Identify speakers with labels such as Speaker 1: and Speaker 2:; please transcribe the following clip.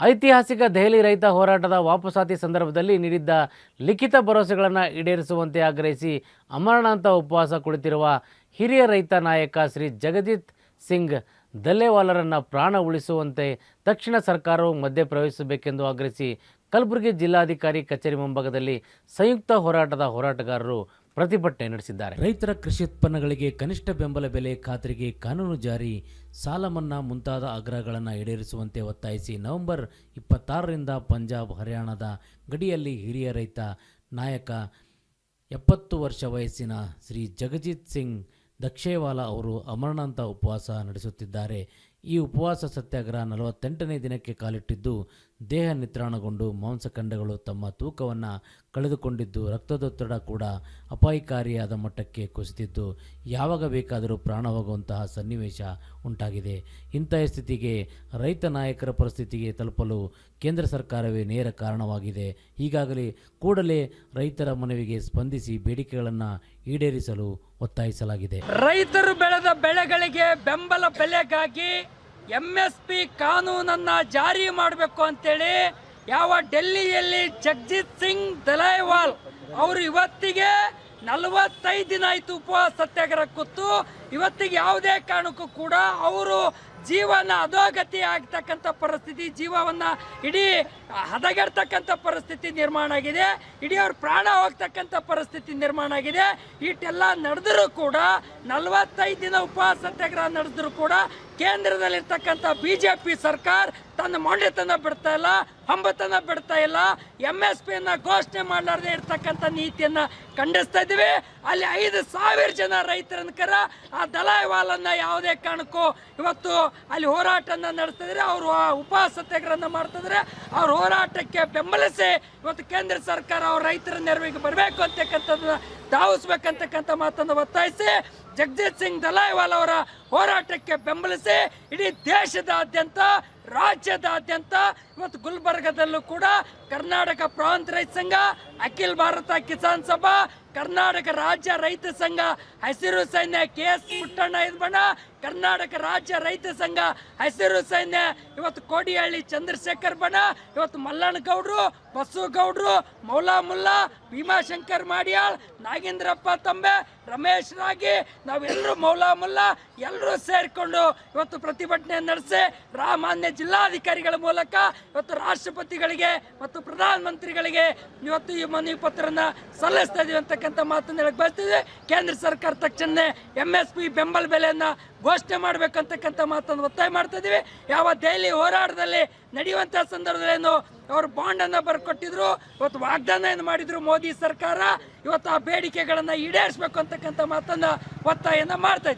Speaker 1: ಐತಿಹಾಸಿಕ ದೆಹಲಿ ರೈತ ಹೋರಾಟದ ವಾಪಸಾತಿ ಸಂದರ್ಭದಲ್ಲಿ ನೀಡಿದ್ದ ಲಿಖಿತ ಭರವಸೆಗಳನ್ನು ಈಡೇರಿಸುವಂತೆ ಆಗ್ರಹಿಸಿ ಅಮರಣಾಂತ ಉಪವಾಸ ಕುಳಿತಿರುವ ಹಿರಿಯ ರೈತ ನಾಯಕ ಶ್ರೀ ಜಗಜಿತ್ ಸಿಂಗ್ ದಲ್ಲೇವಾಲರನ್ನು ಪ್ರಾಣ ಉಳಿಸುವಂತೆ ತಕ್ಷಣ ಸರ್ಕಾರವು ಮಧ್ಯಪ್ರವೇಶಿಸಬೇಕೆಂದು ಆಗ್ರಹಿಸಿ ಕಲಬುರಗಿ ಜಿಲ್ಲಾಧಿಕಾರಿ ಕಚೇರಿ ಮುಂಭಾಗದಲ್ಲಿ ಸಂಯುಕ್ತ ಹೋರಾಟದ ಹೋರಾಟಗಾರರು ಪ್ರತಿಭಟನೆ ನಡೆಸಿದ್ದಾರೆ. ರೈತರ ಕೃಷಿ ಉತ್ಪನ್ನಗಳಿಗೆ ಕನಿಷ್ಠ ಬೆಂಬಲ ಬೆಲೆ ಖಾತರಿಗೆ ಕಾನೂನು ಜಾರಿ, ಸಾಲ ಮನ್ನಾ ಮುಂತಾದ ಆಗ್ರಹಗಳನ್ನು ಈಡೇರಿಸುವಂತೆ ಒತ್ತಾಯಿಸಿ ನವೆಂಬರ್ ಇಪ್ಪತ್ತಾರರಿಂದ ಪಂಜಾಬ್, ಹರಿಯಾಣದ ಗಡಿಯಲ್ಲಿ ಹಿರಿಯ ರೈತ ನಾಯಕ ಎಪ್ಪತ್ತು ವರ್ಷ ವಯಸ್ಸಿನ ಶ್ರೀ ಜಗಜಿತ್ ಸಿಂಗ್ ದಕ್ಷೇವಾಲ ಅವರು ಅಮರಣಾಂತ ಉಪವಾಸ ನಡೆಸುತ್ತಿದ್ದಾರೆ. ಈ ಉಪವಾಸ ಸತ್ಯಾಗ್ರಹ ನಲವತ್ತೆಂಟನೇ ದಿನಕ್ಕೆ ಕಾಲಿಟ್ಟಿದ್ದು, ದೇಹ ನಿತ್ರಾಣಗೊಂಡು ಮಾಂಸಖಂಡಗಳು ತಮ್ಮ ತೂಕವನ್ನು ಕಳೆದುಕೊಂಡಿದ್ದು, ರಕ್ತದೊತ್ತಡ ಕೂಡ ಅಪಾಯಕಾರಿಯಾದ ಮಟ್ಟಕ್ಕೆ ಕುಸಿತಿದ್ದು ಯಾವಾಗ ಬೇಕಾದರೂ ಪ್ರಾಣವಾಗುವಂತಹ ಸನ್ನಿವೇಶ ಉಂಟಾಗಿದೆ. ಇಂತಹ ಸ್ಥಿತಿಗೆ ರೈತ ನಾಯಕರ ಪರಿಸ್ಥಿತಿಗೆ ತಲುಪಲು ಕೇಂದ್ರ ಸರ್ಕಾರವೇ ನೇರ ಕಾರಣವಾಗಿದೆ. ಈಗಾಗಲೇ ಕೂಡಲೇ ರೈತರ ಮನವಿಗೆ ಸ್ಪಂದಿಸಿ ಬೇಡಿಕೆಗಳನ್ನು ಈಡೇರಿಸಲು ಒತ್ತಾಯಿಸಲಾಗಿದೆ.
Speaker 2: ರೈತರು ಬೆಳೆದ ಬೆಳೆಗಳಿಗೆ ಬೆಂಬಲ ಬೆಲೆಗಾಗಿ ಎಂ ಎಸ್ ಪಿ ಕಾನೂನನ್ನು ಜಾರಿ ಮಾಡಬೇಕು ಅಂತೇಳಿ ಯಾವ ಡೆಲ್ಲಿಯಲ್ಲಿ ಜಗಜಿತ್ ಸಿಂಗ್ ದಲೈವಾಲ್ ಅವರು ಇವತ್ತಿಗೆ ನಲವತ್ತೈದು ದಿನ ಆಯಿತು ಉಪವಾಸ ಸತ್ಯಾಗ್ರಹ ಕೂತು. ಇವತ್ತಿಗೆ ಯಾವುದೇ ಕಾರಣಕ್ಕೂ ಕೂಡ ಅವರು ಜೀವನ ಅಧೋಗತಿ ಆಗ್ತಕ್ಕಂಥ ಪರಿಸ್ಥಿತಿ, ಜೀವವನ್ನು ಇಡೀ ಹದಗೆಡ್ತಕ್ಕಂಥ ಪರಿಸ್ಥಿತಿ ನಿರ್ಮಾಣ ಆಗಿದೆ. ಇಡೀ ಅವ್ರ ಪ್ರಾಣ ಹೋಗ್ತಕ್ಕಂಥ ಪರಿಸ್ಥಿತಿ ನಿರ್ಮಾಣ ಆಗಿದೆ. ಇಷ್ಟೆಲ್ಲ ನಡೆದರೂ ಕೂಡ, ನಲವತ್ತೈದು ದಿನ ಉಪವಾಸ ಸತ್ಯಾಗ್ರಹ ನಡೆದ್ರು ಕೂಡ ಕೇಂದ್ರದಲ್ಲಿರ್ತಕ್ಕಂಥ ಬಿ ಜೆ ಪಿ ಸರ್ಕಾರ ತನ್ನ ಮೌಲ್ಯತನ ಬಿಡ್ತಾ ಇಲ್ಲ, ಹಂಬತನ ಬಿಡ್ತಾ ಇಲ್ಲ. ಎಂ ಎಸ್ ಪಿಯನ್ನು ಘೋಷಣೆ ಮಾಡಲಾರ್ದೆ ಇರ್ತಕ್ಕಂಥ ನೀತಿಯನ್ನ ಖಂಡಿಸ್ತಾ ಇದ್ದೀವಿ. ಅಲ್ಲಿ ಐದು ಸಾವಿರ ಜನ ರೈತರನ್ನ ಕರ, ಆ ದಲಾಯಿವಾಲನ್ನ ಯಾವುದೇ ಕಾರಣಕ್ಕೂ ಇವತ್ತು ಅಲ್ಲಿ ಹೋರಾಟನ ನಡೆಸ್ತಿದ್ರೆ ಅವರು ಉಪ ಸತ್ಯಾಗ್ರಹನ ಮಾಡ್ತಿದ್ರೆ ಅವ್ರ ಹೋರಾಟಕ್ಕೆ ಬೆಂಬಲಿಸಿ ಇವತ್ತು ಕೇಂದ್ರ ಸರ್ಕಾರ ಅವ್ರ ರೈತರ ನೆರವಿಗೆ ಬರಬೇಕು ಅಂತಕ್ಕಂಥದ್ದನ್ನ ಧಾವಿಸ್ಬೇಕಂತಕ್ಕಂಥ ಮಾತನ್ನು ಒತ್ತಾಯಿಸಿ ಜಗಜಿತ್ ಸಿಂಗ್ ದಲಾಯ್ವಾಲ್ ಅವರ ಹೋರಾಟಕ್ಕೆ ಬೆಂಬಲಿಸಿ ಇಡೀ ದೇಶದಾದ್ಯಂತ, ರಾಜ್ಯದಾದ್ಯಂತ, ಇವತ್ತು ಗುಲ್ಬರ್ಗದಲ್ಲೂ ಕೂಡ ಕರ್ನಾಟಕ ಪ್ರಾಂತ ರೈತ ಸಂಘ, ಅಖಿಲ ಭಾರತ ಕಿಸಾನ್ ಸಭಾ, ಕರ್ನಾಟಕ ರಾಜ್ಯ ರೈತ ಸಂಘ, ಹಸಿರು ಸೈನ್ಯ ಕೆ ಎಸ್ ಪುಟ್ಟಣ್ಣ ಬಣ್ಣ ಕರ್ನಾಟಕ ರಾಜ್ಯ ರೈತ ಸಂಘ ಹಸಿರು ಸೈನ್ಯ ಇವತ್ತು ಕೋಡಿಹಳ್ಳಿ ಚಂದ್ರಶೇಖರ್ ಬಣ, ಇವತ್ತು ಮಲ್ಲಣ್ಣಗೌಡ್ರು ಬಸವಗೌಡ್ರು ಮೌಲಾ ಮುಲ್ಲಾ ಭೀಮಾಶಂಕರ್ ಮಾಡಿಯಾಳ್, ನಾಗೇಂದ್ರಪ್ಪ ತಂಬೆ, ರಮೇಶ್ ರಾಗಿ, ನಾವೆಲ್ಲರೂ ಮೌಲಾ ಮುಲ್ಲಾ ಎಲ್ಲರೂ ಸೇರಿಕೊಂಡು ಇವತ್ತು ಪ್ರತಿಭಟನೆ ನಡೆಸಿ ರಾಮಾನ್ಯ ಜಿಲ್ಲಾಧಿಕಾರಿಗಳ ಮೂಲಕ ಇವತ್ತು ರಾಷ್ಟ್ರಪತಿಗಳಿಗೆ ಮತ್ತು ಪ್ರಧಾನಮಂತ್ರಿಗಳಿಗೆ ಇವತ್ತು ಈ ಮನವಿ ಪತ್ರನ ಸಲ್ಲಿಸ್ತಾ ಇದೀವಿ ಅಂತಕ್ಕಂಥ ಮಾತನ್ನು ಹೇಳಕ್ಕೆ ಬಯಸ್ತಿದ್ವಿ. ಕೇಂದ್ರ ಸರ್ಕಾರ ತಕ್ಷಣ ಎಂ ಎಸ್ ಪಿ ಬೆಂಬಲ ಬೆಲೆಯನ್ನ ಘೋಷಣೆ ಮಾಡ್ಬೇಕಂತಕ್ಕಂಥ ಮಾತನ್ನು ಒತ್ತಾಯ ಮಾಡ್ತಾ ಇದೀವಿ ಯಾವ ದೆಹಲಿ ಹೋರಾಟದಲ್ಲಿ ನಡೆಯುವಂಥ ಸಂದರ್ಭದಲ್ಲಿ ಅವರು ಬಾಂಡ್ ಅನ್ನ ಬರ್ಕೊಟ್ಟಿದ್ರು, ಇವತ್ತು ವಾಗ್ದಾನ ಏನು ಮಾಡಿದ್ರು ಮೋದಿ ಸರ್ಕಾರ. ಇವತ್ತು ಆ ಬೇಡಿಕೆಗಳನ್ನ ಈಡೇರಿಸಬೇಕು ಅಂತಕ್ಕಂಥ ಮಾತನ್ನು ಒತ್ತಾಯನ ಮಾಡ್ತಾ